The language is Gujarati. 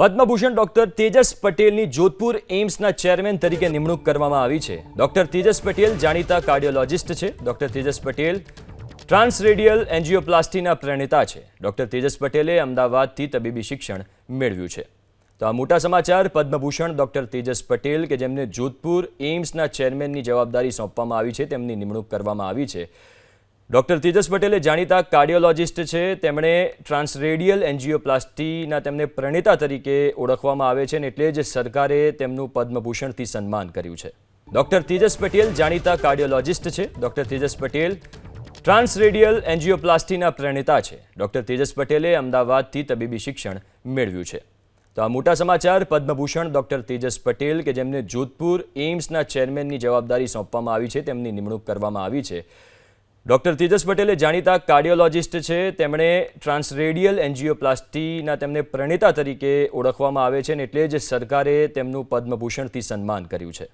પદ્મભૂષણ ડોક્ટર તેજસ પટેલની જોધપુર એમ્સના ચેરમેન તરીકે નિમણૂક કરવામાં આવી છે. ડોક્ટર તેજસ પટેલ જાણીતા કાર્ડિયોલોજિસ્ટ છે. ડોક્ટર તેજસ પટેલ ટ્રાન્સરેડિયલ એન્જિયોપ્લાસ્ટીના પ્રણેતા છે. ડોક્ટર તેજસ પટેલે અમદાવાદથી તબીબી શિક્ષણ મેળવ્યું છે. તો આ મોટા સમાચાર પદ્મભૂષણ ડોક્ટર તેજસ પટેલ કે જેમને જોધપુર એમ્સના ચેરમેનની જવાબદારી સોંપવામાં આવી છે તેમની નિમણૂક કરવામાં આવી છે. ડોક્ટર તેજસ પટેલે જાણીતા કાર્ડિયોલોજિસ્ટ છે. તેમણે ટ્રાન્સરેડિયલ એન્જિયોપ્લાસ્ટીના તેમને પ્રણેતા તરીકે ઓળખવામાં આવે છે અને એટલે જ સરકારે તેમનું પદ્મભૂષણથી સન્માન કર્યું છે. ડૉક્ટર તેજસ પટેલ જાણીતા કાર્ડિયોલોજિસ્ટ છે. ડૉક્ટર તેજસ પટેલ ટ્રાન્સરેડિયલ એન્જિયોપ્લાસ્ટીના પ્રણેતા છે. ડૉક્ટર તેજસ પટેલે અમદાવાદથી તબીબી શિક્ષણ મેળવ્યું છે. તો આ મોટા સમાચાર, પદ્મભૂષણ ડૉક્ટર તેજસ પટેલ કે જેમને જોધપુર એઇમ્સના ચેરમેનની જવાબદારી સોંપવામાં આવી છે, તેમની નિમણૂક કરવામાં આવી છે. ડોક્ટર તેજસ પટેલે જાણીતા કાર્ડિયોલોજિસ્ટ છે. તેમણે ટ્રાન્સરેડિયલ એન્જિયોપ્લાસ્ટીના તેમને પ્રણેતા તરીકે ઓળખવામાં આવે છે અને એટલે જ સરકારે તેમનું પદ્મભૂષણથી સન્માન કર્યું છે.